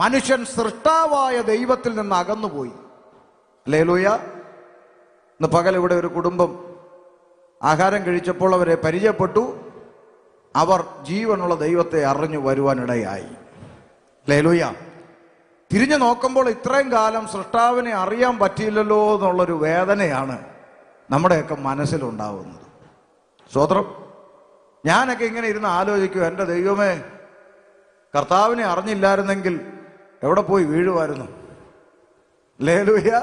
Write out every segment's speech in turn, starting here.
മനുഷ്യൻ സൃഷ്ടാവായ ദൈവത്തിൽ നിന്ന് അകന്നുപോയി. ലേലൂയ ഇന്ന് പകൽ ഇവിടെ ഒരു കുടുംബം ആഹാരം കഴിച്ചപ്പോൾ അവരെ പരിചയപ്പെട്ടു. അവർ ജീവനുള്ള ദൈവത്തെ അറിഞ്ഞു വരുവാനിടയായി. ലേലൂയ തിരിഞ്ഞു നോക്കുമ്പോൾ ഇത്രയും കാലം സൃഷ്ടാവിനെ അറിയാൻ പറ്റിയില്ലല്ലോ എന്നുള്ളൊരു വേദനയാണ് നമ്മുടെയൊക്കെ മനസ്സിലുണ്ടാവുന്നത്. സ്വോത്രം ഞാനൊക്കെ ഇങ്ങനെ ഇരുന്ന് ആലോചിക്കും എന്റെ ദൈവമേ കർത്താവിനെ അറിഞ്ഞില്ലായിരുന്നെങ്കിൽ എവിടെ പോയി വീഴുമായിരുന്നു ലേലൂയ.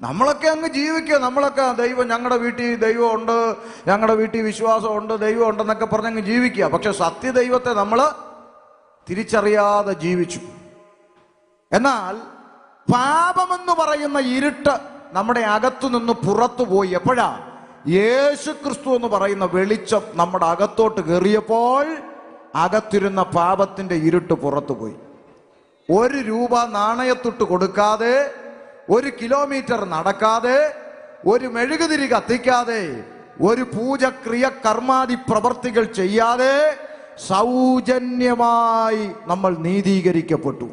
നമ്മളൊക്കെ അങ്ങ് ജീവിക്കുക. നമ്മളൊക്കെ ദൈവം ഞങ്ങളുടെ വീട്ടിൽ ദൈവം ഉണ്ട് ഞങ്ങളുടെ വീട്ടിൽ വിശ്വാസം ഉണ്ട് ദൈവം ഉണ്ടെന്നൊക്കെ പറഞ്ഞ് അങ്ങ് ജീവിക്കുക. പക്ഷെ സത്യദൈവത്തെ നമ്മൾ തിരിച്ചറിയാതെ ജീവിച്ചു. എന്നാൽ പാപമെന്ന് പറയുന്ന ഇരുട്ട് നമ്മുടെ അകത്തു നിന്ന് പുറത്തു പോയി. എപ്പോഴാ? യേശു ക്രിസ്തു എന്ന് പറയുന്ന വെളിച്ചം നമ്മുടെ അകത്തോട്ട് കയറിയപ്പോൾ അകത്തിരുന്ന പാപത്തിന്റെ ഇരുട്ട് പുറത്തു പോയി. ഒരു രൂപ നാണയത്തൊട്ട് കൊടുക്കാതെ ഒരു കിലോമീറ്റർ നടക്കാതെ ഒരു മെഴുകുതിരി കത്തിക്കാതെ ഒരു പൂജക്രിയ കർമാദി പ്രവർത്തികൾ ചെയ്യാതെ സൗജന്യമായി നമ്മൾ നീതീകരിക്കപ്പെട്ടു.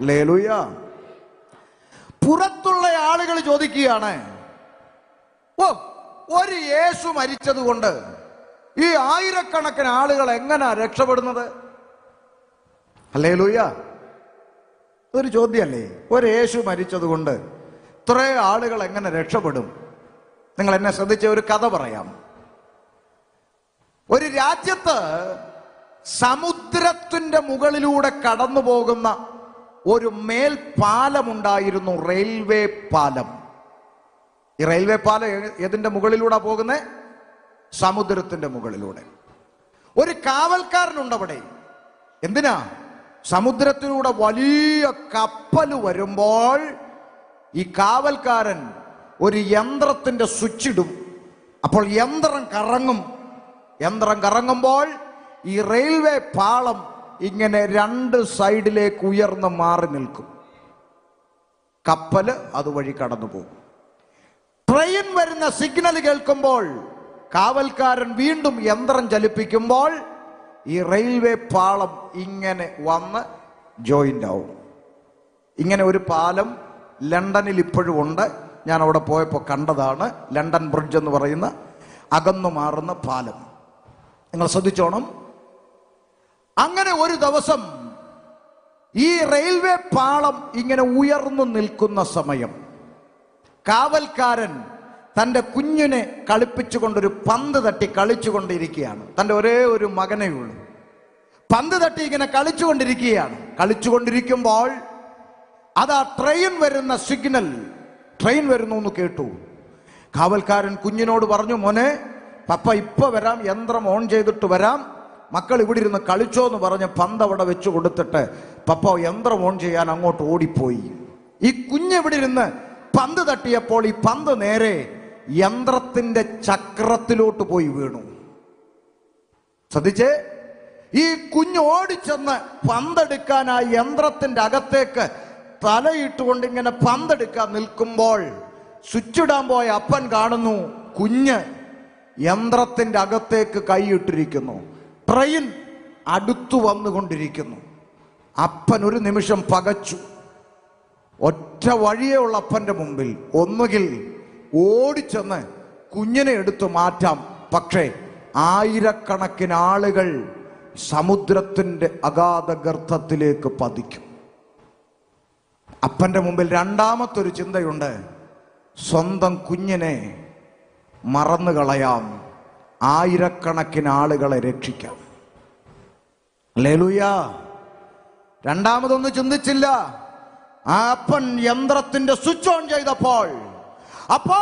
ലേലുയ പുറത്തുള്ള ആളുകൾ ചോദിക്കുകയാണ് ഓ ഒരു യേശു മരിച്ചതുകൊണ്ട് ഈ ആയിരക്കണക്കിന് ആളുകൾ എങ്ങനാ രക്ഷപ്പെടുന്നത്? അല്ലേ ലൂയ ഒരു ചോദ്യമല്ലേ? ഒരു യേശു മരിച്ചത് കൊണ്ട് ഇത്രേ ആളുകൾ എങ്ങനെ രക്ഷപ്പെടും? നിങ്ങൾ എന്നെ ശ്രദ്ധിച്ച ഒരു കഥ പറയാം. ഒരു രാജ്യത്ത് സമുദ്രത്തിന്റെ മുകളിലൂടെ കടന്നു പോകുന്ന ഒരു മേൽപ്പാലമുണ്ടായിരുന്നു റെയിൽവേ പാലം. ഈ റെയിൽവേ പാലം ഏതിന്റെ മുകളിലൂടെ പോകുന്നത് സമുദ്രത്തിന്റെ മുകളിലൂടെ. ഒരു കാവൽക്കാരനുണ്ട് അവിടെ. എന്തിനാ? സമുദ്രത്തിലൂടെ വലിയ കപ്പൽ വരുമ്പോൾ ഈ കാവൽക്കാരൻ ഒരു യന്ത്രത്തിന്റെ സ്വിച്ച് ഇടും അപ്പോൾ യന്ത്രം കറങ്ങും. യന്ത്രം കറങ്ങുമ്പോൾ ഈ റെയിൽവേ പാളം ഇങ്ങനെ രണ്ട് സൈഡിലേക്ക് ഉയർന്ന് മാറി നിൽക്കും. കപ്പൽ അതുവഴി കടന്നു പോകും ട്രെയിൻ വരുന്ന സിഗ്നൽ കേൾക്കുമ്പോൾ കാവൽക്കാരൻ വീണ്ടും യന്ത്രം ചലിപ്പിക്കുമ്പോൾ ഈ റെയിൽവേ പാളം ഇങ്ങനെ വന്ന് ജോയിന്റ് ആവും. ഇങ്ങനെ ഒരു പാലം ലണ്ടനിൽ ഇപ്പോഴും ഉണ്ട്. ഞാൻ അവിടെ പോയപ്പോൾ കണ്ടതാണ്. ലണ്ടൻ ബ്രിഡ്ജ് എന്ന് പറയുന്ന അകന്നു മാറുന്ന പാലം. നിങ്ങൾ ശ്രദ്ധിച്ചോണം. അങ്ങനെ ഒരു ദിവസം ഈ റെയിൽവേ പാളം ഇങ്ങനെ ഉയർന്നു നിൽക്കുന്ന സമയം കാവൽക്കാരൻ തന്റെ കുഞ്ഞിനെ കളിപ്പിച്ചുകൊണ്ടൊരു പന്ത് തട്ടി കളിച്ചുകൊണ്ടിരിക്കുകയാണ്. തന്റെ ഒരേ ഒരു മകനേ ഉള്ളൂ. പന്ത് തട്ടി ഇങ്ങനെ കളിച്ചുകൊണ്ടിരിക്കുകയാണ്. കളിച്ചുകൊണ്ടിരിക്കുമ്പോൾ ആ ട്രെയിൻ വരുന്ന സിഗ്നൽ ട്രെയിൻ വരുന്നു എന്ന് കേട്ടു. കാവൽക്കാരൻ കുഞ്ഞിനോട് പറഞ്ഞു മോനെ പപ്പ ഇപ്പൊ വരാം യന്ത്രം ഓൺ ചെയ്തിട്ട് വരാം. മക്കൾ ഇവിടെ ഇരുന്ന് കളിച്ചോ എന്ന് പറഞ്ഞ് പന്ത് അവിടെ വെച്ച് കൊടുത്തിട്ട് പപ്പ യന്ത്രം ഓൺ ചെയ്യാൻ അങ്ങോട്ട് ഓടിപ്പോയി. ഈ കുഞ്ഞ് ഇവിടെ ഇരുന്ന് പന്ത് തട്ടിയപ്പോൾ ഈ പന്ത് നേരെ യന്ത്രത്തിന്റെ ചക്രത്തിലോട്ട് പോയി വീണു. ശ്രദ്ധിച്ചേ? ഈ കുഞ്ഞ് ഓടിച്ചെന്ന് പന്തെടുക്കാൻ ആ യന്ത്രത്തിന്റെ അകത്തേക്ക് തലയിട്ടുകൊണ്ട് ഇങ്ങനെ പന്തെടുക്കാൻ നിൽക്കുമ്പോൾ സ്വിച്ചിടാൻ പോയ അപ്പൻ കാണുന്നു കുഞ്ഞ് യന്ത്രത്തിന്റെ അകത്തേക്ക് കൈയിട്ടിരിക്കുന്നു. ട്രെയിൻ അടുത്തു വന്നുകൊണ്ടിരിക്കുന്നു. അപ്പൻ ഒരു നിമിഷം പകച്ചു. ഒറ്റ വഴിയേ ഉള്ള അപ്പന്റെ മുമ്പിൽ. ഒന്നുകിൽ ഓടിച്ചെന്ന് കുഞ്ഞിനെ എടുത്തു മാറ്റാം. പക്ഷേ ആയിരക്കണക്കിന് ആളുകൾ സമുദ്രത്തിന്റെ അഗാധ ഗർത്തത്തിലേക്ക് പതിക്കും. അപ്പന്റെ മുമ്പിൽ രണ്ടാമത്തൊരു ചിന്തയുണ്ട്. സ്വന്തം കുഞ്ഞിനെ മറന്നു കളയാം. ആയിരക്കണക്കിന് ആളുകളെ രക്ഷിക്കാം. ലേലുയ രണ്ടാമതൊന്നും ചിന്തിച്ചില്ല. ആ അപ്പൻ യന്ത്രത്തിന്റെ സ്വിച്ച് ഓൺ ചെയ്തപ്പോൾ അപ്പോ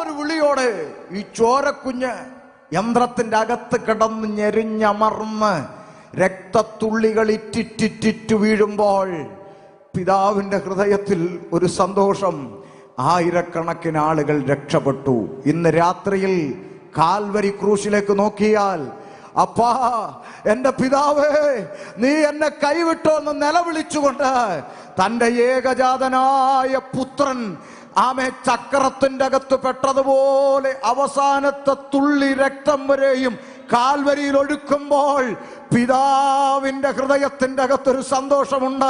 ഒരു വിളിയോടെ ഈ ചോരക്കുഞ്ഞ് യന്ത്രത്തിന്റെ അകത്ത് കിടന്ന് ഞെരിഞ്ഞമർന്ന് രക്തത്തുള്ളികൾ ഇറ്റിറ്റിറ്റിറ്റു വീഴുമ്പോൾ പിതാവിന്റെ ഹൃദയത്തിൽ ഒരു സന്തോഷം ആയിരക്കണക്കിന് ആളുകൾ രക്ഷപ്പെട്ടു. ഇന്ന് രാത്രിയിൽ കാൽവരി ക്രൂശിലേക്ക് നോക്കിയാൽ അപ്പാ എന്റെ പിതാവേ നീ എന്നെ കൈവിട്ടോ എന്ന് നിലവിളിച്ചുകൊണ്ട് തന്റെ ഏകജാതനായ പുത്രൻ ആമെ ചക്രത്തിന്റെ അകത്ത് പെട്ടതുപോലെ അവസാനത്തെ തുള്ളി രക്തം വരെയും കാൽവരിയിൽ ഒഴുക്കുമ്പോൾ പിതാവിന്റെ ഹൃദയത്തിന്റെ അകത്തൊരു സന്തോഷമുണ്ട്.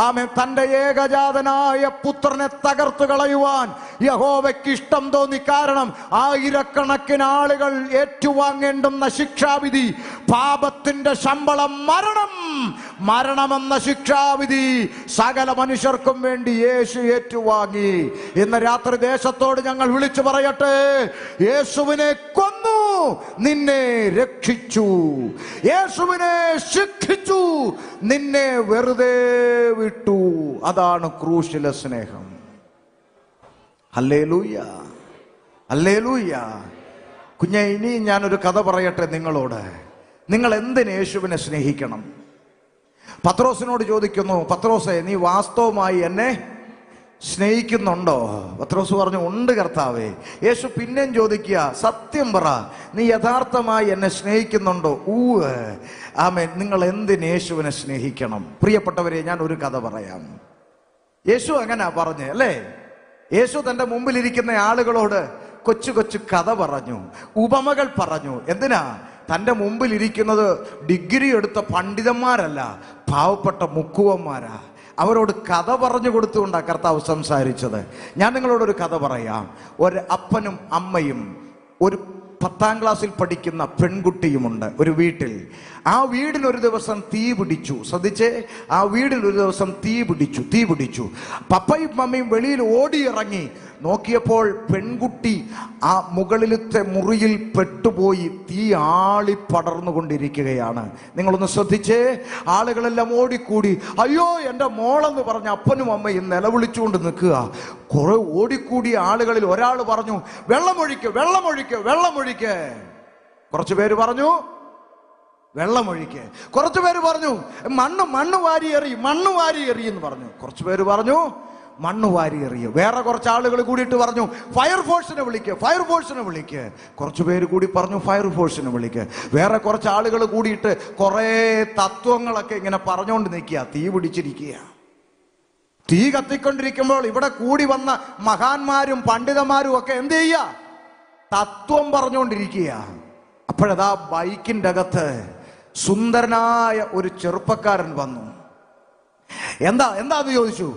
ആമേ തന്റെ ഏകജാതനായ പുത്രനെ തകർത്തു കളയുവാൻ യഹോവയ്ക്ക് ഇഷ്ടം തോന്നി. കാരണം ആയിരക്കണക്കിന് ആളുകൾ ഏറ്റുവാങ്ങേണ്ടുന്ന ശിക്ഷാവിധി പാപത്തിന്റെ ശമ്പളം മരണം. മരണമെന്ന ശിക്ഷാവിധി സകല മനുഷ്യർക്കും വേണ്ടി യേശു ഏറ്റുവാങ്ങി. ഇന്ന് രാത്രി ദേശത്തോട് ഞങ്ങൾ വിളിച്ചു പറയട്ടെ. യേശുവിനെ കൊന്നു നിന്നെ രക്ഷിച്ചു. യേശുവിനെ ശിക്ഷിച്ചു. നിന്നെ വെറുതെ വിട്ടു. അതാണ് ക്രൂശിലെ സ്നേഹം. അല്ലേ ലൂയ്യ അല്ലേ ലൂയ്യ കുഞ്ഞ ഇനി ഞാനൊരു കഥ പറയട്ടെ നിങ്ങളോട്. നിങ്ങൾ എന്തിന് യേശുവിനെ സ്നേഹിക്കണം? പത്രോസിനോട് ചോദിക്കുന്നു പത്രോസെ നീ വാസ്തവമായി എന്നെ സ്നേഹിക്കുന്നുണ്ടോ? പത്രോസ് പറഞ്ഞു ഉണ്ട് കർത്താവേ. യേശു പിന്നെയും ചോദിക്കുക സത്യം പറ നീ യഥാർത്ഥമായി എന്നെ സ്നേഹിക്കുന്നുണ്ടോ? ഊവ്. ആമേ നിങ്ങൾ എന്തിന് യേശുവിനെ സ്നേഹിക്കണം? പ്രിയപ്പെട്ടവരെ ഞാൻ ഒരു കഥ പറയാം. യേശു അങ്ങനെ പറഞ്ഞേ അല്ലേ? യേശു തന്റെ മുമ്പിലിരിക്കുന്ന ആളുകളോട് കൊച്ചു കൊച്ചു കഥ പറഞ്ഞു ഉപമകൾ പറഞ്ഞു. എന്തിനാ? തന്റെ മുമ്പിലിരിക്കുന്നത് ഡിഗ്രി എടുത്ത പണ്ഡിതന്മാരല്ല പാവപ്പെട്ട മുക്കുവന്മാരാ. അവരോട് കഥ പറഞ്ഞു കൊടുത്തുകൊണ്ടാണ് കർത്താവ് സംസാരിച്ചത്. ഞാൻ നിങ്ങളോടൊരു കഥ പറയാം. ഒരു അപ്പനും അമ്മയും ഒരു പത്താം ക്ലാസ്സിൽ പഠിക്കുന്ന പെൺകുട്ടിയുമുണ്ട് ഒരു വീട്ടിൽ. ആ വീടിന് ഒരു ദിവസം തീ പിടിച്ചു. ശ്രദ്ധിച്ചേ ആ വീടിന് ഒരു ദിവസം തീ പിടിച്ചു തീ പിടിച്ചു. പപ്പയും മമ്മയും വെളിയിൽ ഓടിയിറങ്ങി നോക്കിയപ്പോൾ പെൺകുട്ടി ആ മുകളിലത്തെ മുറിയിൽ പെട്ടുപോയി തീ ആളി പടർന്നുകൊണ്ടിരിക്കുകയാണ്. നിങ്ങളൊന്ന് ശ്രദ്ധിച്ചേ ആളുകളെല്ലാം ഓടിക്കൂടി. അയ്യോ എന്റെ മോളെന്ന് പറഞ്ഞ അപ്പനും അമ്മയും നിലവിളിച്ചുകൊണ്ട് നിൽക്കുക. കുറെ ഓടിക്കൂടിയ ആളുകളിൽ ഒരാൾ പറഞ്ഞു വെള്ളമൊഴിക്ക് വെള്ളമൊഴിക്ക് വെള്ളമൊഴിക്ക്. കുറച്ചു പേര് പറഞ്ഞു വെള്ളമൊഴിക്ക്. കുറച്ചു പേര് പറഞ്ഞു മണ്ണ് മണ്ണ് വാരി എറി മണ്ണ് വാരി എറി എന്ന് പറഞ്ഞു. കുറച്ചു പേര് പറഞ്ഞു മണ്ണ് വാരി എറിയും. വേറെ കുറച്ച് ആളുകൾ കൂടിയിട്ട് പറഞ്ഞു ഫയർഫോഴ്സിനെ വിളിക്ക് ഫയർഫോഴ്സിനെ വിളിക്ക്. കുറച്ച് പേര് കൂടി പറഞ്ഞു ഫയർഫോഴ്സിനെ വിളിക്ക്. വേറെ കുറച്ച് ആളുകൾ കൂടിയിട്ട് കുറേ തത്വങ്ങളൊക്കെ ഇങ്ങനെ പറഞ്ഞുകൊണ്ട് നിൽക്കുക തീ പിടിച്ചിരിക്കുക. തീ കത്തിക്കൊണ്ടിരിക്കുമ്പോൾ ഇവിടെ കൂടി വന്ന മഹാന്മാരും പണ്ഡിതന്മാരും ഒക്കെ എന്ത് ചെയ്യുക? തത്വം പറഞ്ഞുകൊണ്ടിരിക്കുക അപ്പോഴതാ ബൈക്കിന്റെ അകത്ത് സുന്ദരനായ ഒരു ചെറുപ്പക്കാരൻ വന്നു. എന്താ എന്താന്ന് ചോദിച്ചു?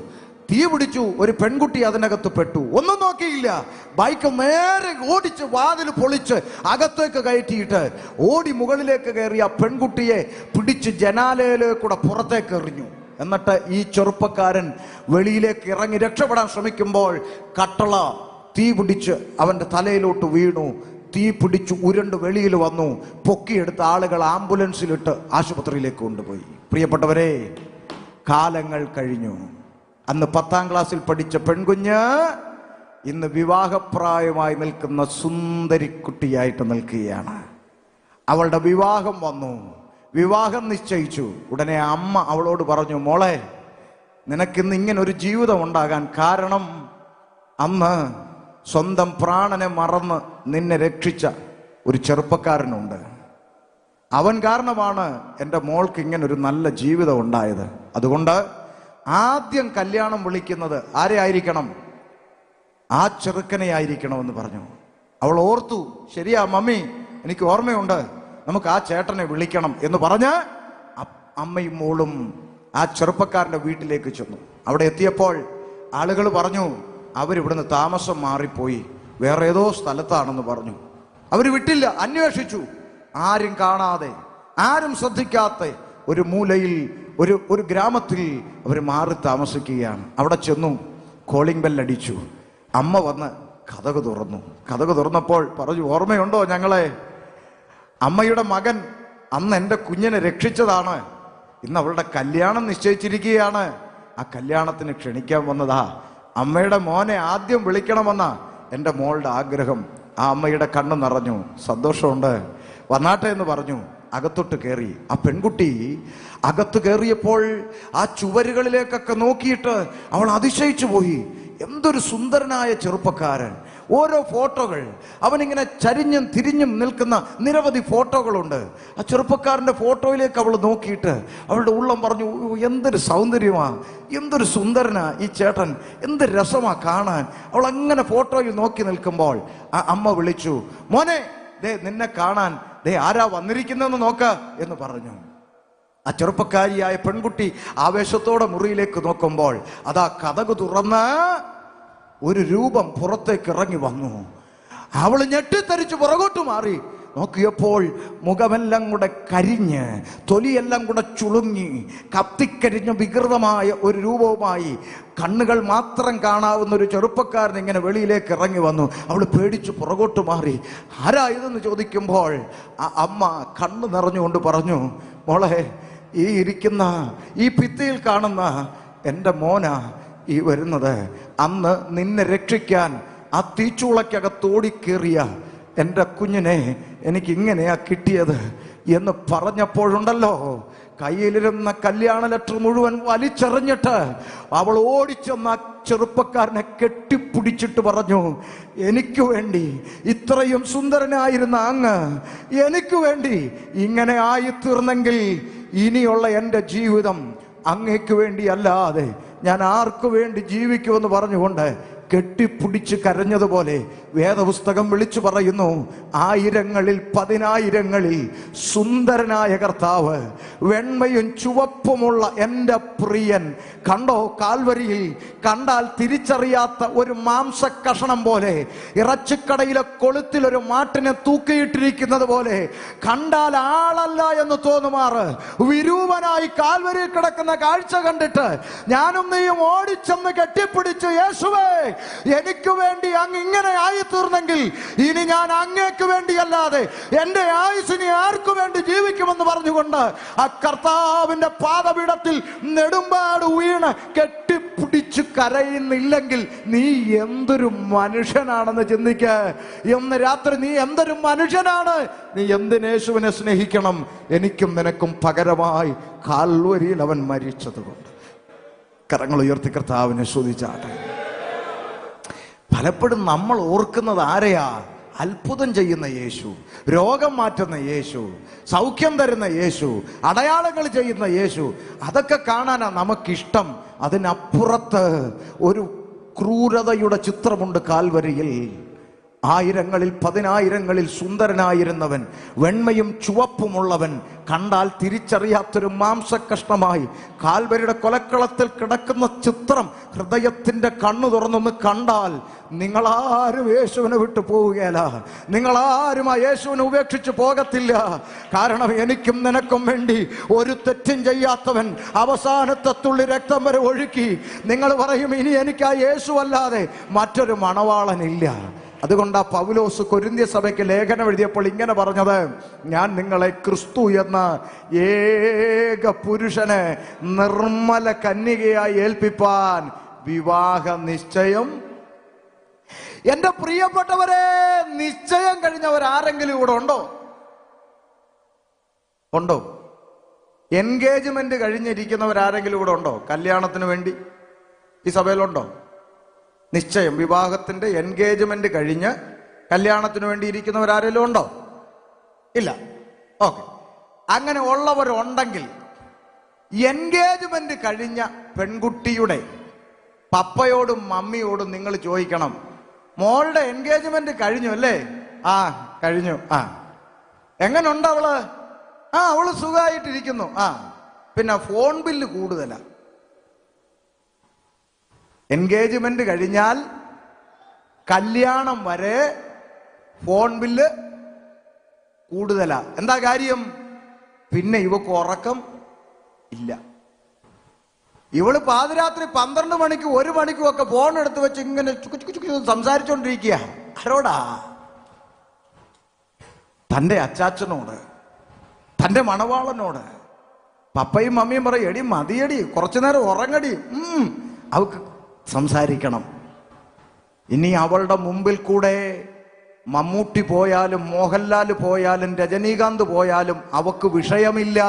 തീ പിടിച്ചു ഒരു പെൺകുട്ടി അതിനകത്ത് പെട്ടു. ഒന്നും നോക്കിയില്ല. ബൈക്ക് നേരെ ഓടിച്ച് വാതിൽ പൊളിച്ച് അകത്തേക്ക് കയറ്റിയിട്ട് ഓടി മുകളിലേക്ക് കയറിയ ആ പെൺകുട്ടിയെ പിടിച്ച് ജനാലയിലേക്കൂടെ പുറത്തേക്ക് എറിഞ്ഞു. എന്നിട്ട് ഈ ചെറുപ്പക്കാരൻ വെളിയിലേക്ക് ഇറങ്ങി രക്ഷപ്പെടാൻ ശ്രമിക്കുമ്പോൾ കട്ടള തീ പിടിച്ച് അവന്റെ തലയിലോട്ട് വീണു. തീ പിടിച്ച് ഉരുണ്ട് വെളിയിൽ വന്നു. പൊക്കിയെടുത്ത ആളുകൾ ആംബുലൻസിലിട്ട് ആശുപത്രിയിലേക്ക് കൊണ്ടുപോയി. പ്രിയപ്പെട്ടവരെ കാലങ്ങൾ കഴിഞ്ഞു. അന്ന് പത്താം ക്ലാസ്സിൽ പഠിച്ച പെൺകുഞ്ഞ് ഇന്ന് വിവാഹപ്രായമായി നിൽക്കുന്ന സുന്ദരിക്കുട്ടിയായിട്ട് നിൽക്കുകയാണ്. അവളുടെ വിവാഹം വന്നു. വിവാഹം നിശ്ചയിച്ചു. ഉടനെ അമ്മ അവളോട് പറഞ്ഞു മോളെ നിനക്കിന്ന് ഇങ്ങനെ ഒരു ജീവിതം ഉണ്ടാകാൻ കാരണം അന്ന് സ്വന്തം പ്രാണനെ മറന്ന് നിന്നെ രക്ഷിച്ച ഒരു ചെറുപ്പക്കാരനുണ്ട്. അവൻ കാരണമാണ് എന്റെ മോൾക്ക് ഇങ്ങനെ ഒരു നല്ല ജീവിതം ഉണ്ടായത്. അതുകൊണ്ട് ആദ്യം കല്യാണം വിളിക്കുന്നത് ആരെ ആയിരിക്കണം ആ ചെറുക്കനെ ആയിരിക്കണമെന്ന് പറഞ്ഞു. അവൾ ഓർത്തു ശരിയാ മമ്മി എനിക്ക് ഓർമ്മയുണ്ട്. നമുക്ക് ആ ചേട്ടനെ വിളിക്കണം. എന്ന് പറഞ്ഞ് അമ്മയും മോളും ആ ചെറുപ്പക്കാരന്റെ വീട്ടിലേക്ക് ചെന്നു. അവിടെ എത്തിയപ്പോൾ ആളുകൾ പറഞ്ഞു അവരിവിടുന്ന് താമസം മാറിപ്പോയി. വേറെ ഏതോ സ്ഥലത്താണെന്ന് പറഞ്ഞു. അവർ വിട്ടില്ല അന്വേഷിച്ചു. ആരും കാണാതെ ആരും ശ്രദ്ധിക്കാത്ത ഒരു മൂലയിൽ ഒരു ഒരു ഗ്രാമത്തിൽ അവർ മാറി താമസിക്കുകയാണ്. അവിടെ ചെന്നു കോളിംഗ് ബെല്ലടിച്ചു അമ്മ വന്ന് കഥക് തുറന്നു. കഥക് തുറന്നപ്പോൾ പറഞ്ഞു ഓർമ്മയുണ്ടോ ഞങ്ങളെ? അമ്മയുടെ മകൻ അന്ന് എന്റെ കുഞ്ഞിനെ രക്ഷിച്ചതാണ്. ഇന്ന് അവളുടെ കല്യാണം നിശ്ചയിച്ചിരിക്കുകയാണ്. ആ കല്യാണത്തിന് ക്ഷണിക്കാൻ വന്നതാ. അമ്മയുടെ മോനെ ആദ്യം വിളിക്കണമെന്ന എന്റെ മോളുടെ ആഗ്രഹം. ആ അമ്മയുടെ കണ്ണ് നിറഞ്ഞു. സന്തോഷമുണ്ട്. വന്നാട്ടെ എന്ന് പറഞ്ഞു. അകത്തോട്ട് കയറി ആ പെൺകുട്ടി അകത്ത് കയറിയപ്പോൾ ആ ചുവരുകളിലേക്കൊക്കെ നോക്കിയിട്ട് അവൾ അതിശയിച്ചു പോയി. എന്തൊരു സുന്ദരനായ ചെറുപ്പക്കാരൻ. ഓരോ ഫോട്ടോകൾ. അവനിങ്ങനെ ചരിഞ്ഞും തിരിഞ്ഞും നിൽക്കുന്ന നിരവധി ഫോട്ടോകളുണ്ട്. ആ ചെറുപ്പക്കാരന്റെ ഫോട്ടോയിലേക്ക് അവൾ നോക്കിയിട്ട് അവളുടെ ഉള്ളം പറഞ്ഞു എന്തൊരു സൗന്ദര്യമാ. എന്തൊരു സുന്ദരനാ ഈ ചേട്ടൻ. എന്ത് രസമാ കാണാൻ. അവൾ അങ്ങനെ ഫോട്ടോയിൽ നോക്കി നിൽക്കുമ്പോൾ ആ അമ്മ വിളിച്ചു മോനെ ദേ നിന്നെ കാണാൻ ദേ ആരാ വന്നിരിക്കുന്നതെന്ന് നോക്ക് എന്ന് പറഞ്ഞു. ആ ചെറുപ്പക്കാരിയായ പെൺകുട്ടി ആവേശത്തോടെ മുറിയിലേക്ക് നോക്കുമ്പോൾ അതാ കഥകു തുറന്ന് ഒരു രൂപം പുറത്തേക്ക് ഇറങ്ങി വന്നു. അവൾ ഞെട്ടിത്തരിച്ച് പുറകോട്ട് മാറി. നോക്കിയപ്പോൾ മുഖമെല്ലാം കൂടെ കരിഞ്ഞ് തൊലിയെല്ലാം കൂടെ ചുളുങ്ങി കത്തിക്കരിഞ്ഞ വികൃതമായ ഒരു രൂപവുമായി കണ്ണുകൾ മാത്രം കാണാവുന്ന ഒരു ചെറുപ്പക്കാരൻ ഇങ്ങനെ വെളിയിലേക്ക് ഇറങ്ങി വന്നു. അവൾ പേടിച്ച് പുറകോട്ട് മാറി. ആരാ ഇതെന്ന് ചോദിക്കുമ്പോൾ? ആ അമ്മ കണ്ണ് നിറഞ്ഞുകൊണ്ട് പറഞ്ഞു മോളെ ഈ ഇരിക്കുന്ന ഈ ഭിത്തിയിൽ കാണുന്ന എന്റെ മോന ഈ വരുന്നത്. അന്ന് നിന്നെ രക്ഷിക്കാൻ ആ തീച്ചൂളക്കകത്തോടിക്കേറിയ എന്റെ കുഞ്ഞിനെ എനിക്ക് ഇങ്ങനെയാ കിട്ടിയത് എന്ന് പറഞ്ഞപ്പോഴുണ്ടല്ലോ. കയ്യിലിരുന്ന കല്യാണ ലെറ്റർ മുഴുവൻ വലിച്ചെറിഞ്ഞിട്ട് അവൾ ഓടിച്ചെന്ന ചെറുപ്പക്കാരനെ കെട്ടിപ്പിടിച്ചിട്ട് പറഞ്ഞു എനിക്ക് വേണ്ടി ഇത്രയും സുന്ദരനായിരുന്ന അങ്ങ് എനിക്ക് വേണ്ടി ഇങ്ങനെ ആയിത്തീർന്നെങ്കിൽ ഇനിയുള്ള എന്റെ ജീവിതം അങ്ങേക്ക് വേണ്ടി അല്ലാതെ ഞാൻ ആർക്കു വേണ്ടി ജീവിക്കുമെന്ന് പറഞ്ഞുകൊണ്ട് കെട്ടിപ്പിടിച്ച് കരഞ്ഞതുപോലെ വേദപുസ്തകം വിളിച്ചു പറയുന്നു ആയിരങ്ങളിൽ പതിനായിരങ്ങളിൽ സുന്ദരനായ കർത്താവ് വെണ്മയും ചുവപ്പുമുള്ള എന്റെ പ്രിയൻ. കണ്ടോ കാൽവരിയിൽ കണ്ടാൽ തിരിച്ചറിയാത്ത ഒരു മാംസ കഷണം പോലെ ഇറച്ചിക്കടയിലെ കൊളുത്തിൽ ഒരു മാട്ടിനെ തൂക്കിയിട്ടിരിക്കുന്നത് പോലെ കണ്ടാൽ ആളല്ല എന്ന് തോന്നുമാറ് വിരൂപനായി കാൽവരിയിൽ കിടക്കുന്ന കാഴ്ച കണ്ടിട്ട് ഞാനും നീയും ഓടിച്ചെന്ന് കെട്ടിപ്പിടിച്ചു യേശുവേ. എനിക്ക് വേണ്ടി അങ്ങ് ഇങ്ങനെ ആയി തീർന്നെങ്കിൽ ഇനി ഞാൻ അങ്ങേക്ക് വേണ്ടിയല്ലാതെ എന്റെ ആയുസിനെ ആർക്കു വേണ്ടി ജീവിക്കുമെന്ന് പറഞ്ഞുകൊണ്ട് ആ കർത്താവിന്റെ പാദപീഠത്തിൽ നെടുമ്പാട് വീണ് കെട്ടിപ്പിടിച്ച് കരയുന്നില്ലെങ്കിൽ നീ എന്തൊരു മനുഷ്യനാണെന്ന് ചിന്തിക്ക. ഇന്ന് രാത്രി നീ എന്തൊരു മനുഷ്യനാണ്? നീ എന്തിനേശുവിനെ സ്നേഹിക്കണം? എനിക്കും നിനക്കും പകരമായി കാൽവരിയിൽ അവൻ മരിച്ചതുകൊണ്ട്. കരങ്ങൾ ഉയർത്തി കർത്താവിനെ ശ്രദ്ധിച്ചാട്ടെ പലപ്പോഴും നമ്മൾ ഓർക്കുന്നത് ആരെയാ? അത്ഭുതം ചെയ്യുന്ന യേശു രോഗം മാറ്റുന്ന യേശു സൗഖ്യം തരുന്ന യേശു അടയാളങ്ങൾ ചെയ്യുന്ന യേശു. അതൊക്കെ കാണാനാ നമുക്കിഷ്ടം. അതിനപ്പുറത്ത് ഒരു ക്രൂരതയുടെ ചിത്രമുണ്ട് കാൽവരിയിൽ. ആയിരങ്ങളിൽ പതിനായിരങ്ങളിൽ സുന്ദരനായിരുന്നവൻ വെണ്മയും ചുവപ്പുമുള്ളവൻ കണ്ടാൽ തിരിച്ചറിയാത്തൊരു മാംസകഷ്ണമായി കാൽവരിയുടെ കൊലക്കളത്തിൽ കിടക്കുന്ന ചിത്രം ഹൃദയത്തിന്റെ കണ്ണു തുറന്നൊന്ന് കണ്ടാൽ നിങ്ങളാരും യേശുവിനെ വിട്ടു പോവുകയല്ല നിങ്ങളാരും ആ യേശുവിനെ ഉപേക്ഷിച്ച് പോകത്തില്ല. കാരണം എനിക്കും നിനക്കും വേണ്ടി ഒരു തെറ്റും ചെയ്യാത്തവൻ അവസാനത്തെ തുള്ളി രക്തം വരെ ഒഴുക്കി. നിങ്ങൾ പറയും ഇനി എനിക്ക് ആ യേശു അല്ലാതെ മറ്റൊരു മണവാളനില്ല. അതുകൊണ്ട് ആ പൗലോസ് കൊരിന്ത്യ സഭയ്ക്ക് ലേഖനം എഴുതിയപ്പോൾ ഇങ്ങനെ പറഞ്ഞത് ഞാൻ നിങ്ങളെ ക്രിസ്തു എന്ന ഏക പുരുഷനെ നിർമ്മല കന്യകയായി ഏൽപ്പിപ്പാൻ വിവാഹ നിശ്ചയം. എന്റെ പ്രിയപ്പെട്ടവരെ നിശ്ചയം കഴിഞ്ഞവർ ആരെങ്കിലും ഇവിടെ ഉണ്ടോ? ഉണ്ടോ? എൻഗേജ്മെന്റ് കഴിഞ്ഞിരിക്കുന്നവർ ആരെങ്കിലും ഇവിടെ ഉണ്ടോ? കല്യാണത്തിന് വേണ്ടി? ഈ സഭയിലുണ്ടോ? നിശ്ചയം വിവാഹത്തിന്റെ എൻഗേജ്മെന്റ് കഴിഞ്ഞ് കല്യാണത്തിന് വേണ്ടി ഇരിക്കുന്നവരാരെങ്കിലും ഉണ്ടോ? ഇല്ല. ഓക്കെ. അങ്ങനെ ഉള്ളവരുണ്ടെങ്കിൽ എൻഗേജ്മെന്റ് കഴിഞ്ഞ പെൺകുട്ടിയുടെ പപ്പയോടും മമ്മിയോടും നിങ്ങൾ ചോദിക്കണം മോളുടെ എൻഗേജ്മെന്റ് കഴിഞ്ഞു അല്ലേ? ആ കഴിഞ്ഞു. ആ. എങ്ങനുണ്ട് അവൾ? ആ അവൾ സുഖമായിട്ടിരിക്കുന്നു ആ. പിന്നെ ഫോൺ ബില്ല് കൂടുതലാ. എൻഗേജ്മെന്റ് കഴിഞ്ഞാൽ കല്യാണം വരെ ഫോൺ ബില്ല് കൂടുതലാ. എന്താ കാര്യം? പിന്നെ ഇവക്ക് ഉറക്കം ഇല്ല. ഇവൾ പാതിരാത്രി പന്ത്രണ്ട് മണിക്ക് ഒരു മണിക്കും ഒക്കെ ഫോൺ എടുത്ത് വെച്ച് ഇങ്ങനെ സംസാരിച്ചോണ്ടിരിക്കുക ആരോടാ? തന്റെ അച്ചാച്ചനോട് തന്റെ മണവാളനോട് പപ്പയും മമ്മിയും പറയും എടി മതിയടി കുറച്ചു നേരം ഉറങ്ങടി. അവക്ക് സംസാരിക്കണം. ഇനി അവളുടെ മുമ്പിൽ കൂടെ മമ്മൂട്ടി പോയാലും മോഹൻലാൽ പോയാലും രജനീകാന്ത് പോയാലും അവക്ക് വിഷയമില്ല.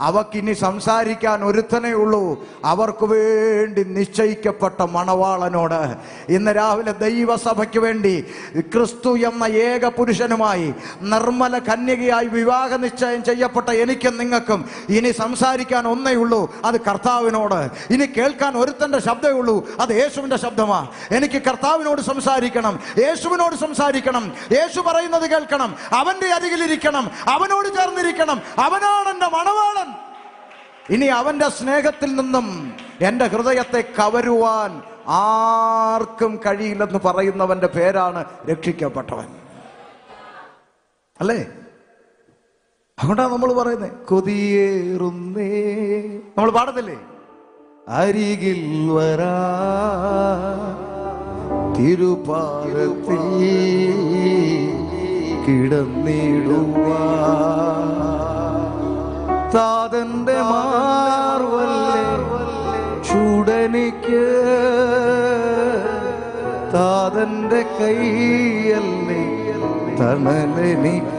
അവക്കിനി സംസാരിക്കാൻ ഒരുത്തനേ ഉള്ളൂ. അവർക്ക് വേണ്ടി നിശ്ചയിക്കപ്പെട്ട മണവാളനോട് ഇന്ന് രാവിലെ ദൈവസഭയ്ക്ക് വേണ്ടി ക്രിസ്തു എന്ന ഏക പുരുഷനുമായി നിർമ്മല കന്യകയായി വിവാഹ നിശ്ചയം ചെയ്യപ്പെട്ട എനിക്കും നിങ്ങൾക്കും ഇനി സംസാരിക്കാൻ ഒന്നേ ഉള്ളൂ. അത് കർത്താവിനോട്. ഇനി കേൾക്കാൻ ഒരുത്തന്റെ ശബ്ദമേ ഉള്ളൂ. അത് യേശുവിന്റെ ശബ്ദമാണ് എനിക്ക് കർത്താവിനോട് സംസാരിക്കണം. യേശുവിനോട് സംസാരിക്കണം. യേശു പറയുന്നത് കേൾക്കണം. അവന്റെ അരികിലിരിക്കണം. അവനോട് ചേർന്നിരിക്കണം. അവനാണ് എന്റെ മണവാളൻ. ഇനി അവന്റെ സ്നേഹത്തിൽ നിന്നും എന്റെ ഹൃദയത്തെ കവരുവാൻ ആർക്കും കഴിയില്ലെന്ന് പറയുന്നവന്റെ പേരാണ് രക്ഷിക്കപ്പെട്ടവൻ. അല്ലേ? അതുകൊണ്ടാണ് നമ്മൾ പറയുന്നത് കൊതിയേറുന്നേ. നമ്മൾ പാടത്തില്ലേ അരികിൽ വരാ തിരുപാലത്തിൽ കിടന്നിടുവാ. താതന്റെ മാർവല്ലേ? ചുടനിക്ക് താതന്റെ കൈയല്ലേ? തണലെനിക്ക്